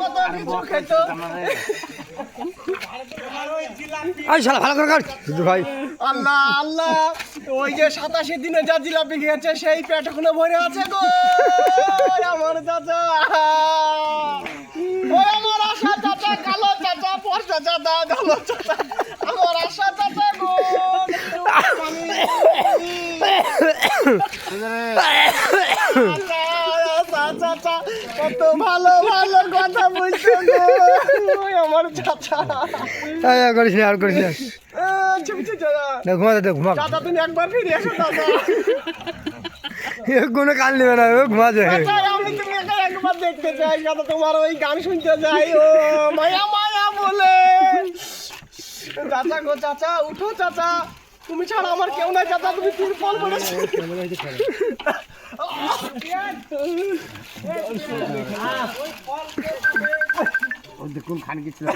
কত কিছু খেত। আই শালা ভালো করে কাট। ভাই। আল্লাহ আল্লাহ। ওই যে সাতাশি দিনে যা জিলাপি খেয়েছে সেই পেট এখনও ভরে আছে গো। আমার চাচা। ওই আমার আশা চাচা কালো চাচা পর্ষা চাচা কালো চাচা। আমার আশা চাচা গো। চাচা কত ভালো ভালো কথা বলছো আমার চাচা। আর করিস না আর করিস না। আহ, ছবি ছবি ঘুমা দে ঘুমা। চাচা তুমি একবার ফিরে এসো চাচা। কোনো কান নেবে না ও ঘুমা দে। আমি তুমি একা একবার দেখতে চাই চাচা তোমার ওই গান শুনতে যাই। ও মায়া মায়া বলে। চাচা গো চাচা উঠো চাচা। তুমি ছাড়া আমার কেউ নাই চাচা তুমি তিরপল পড়েছো কোন খান গেছিল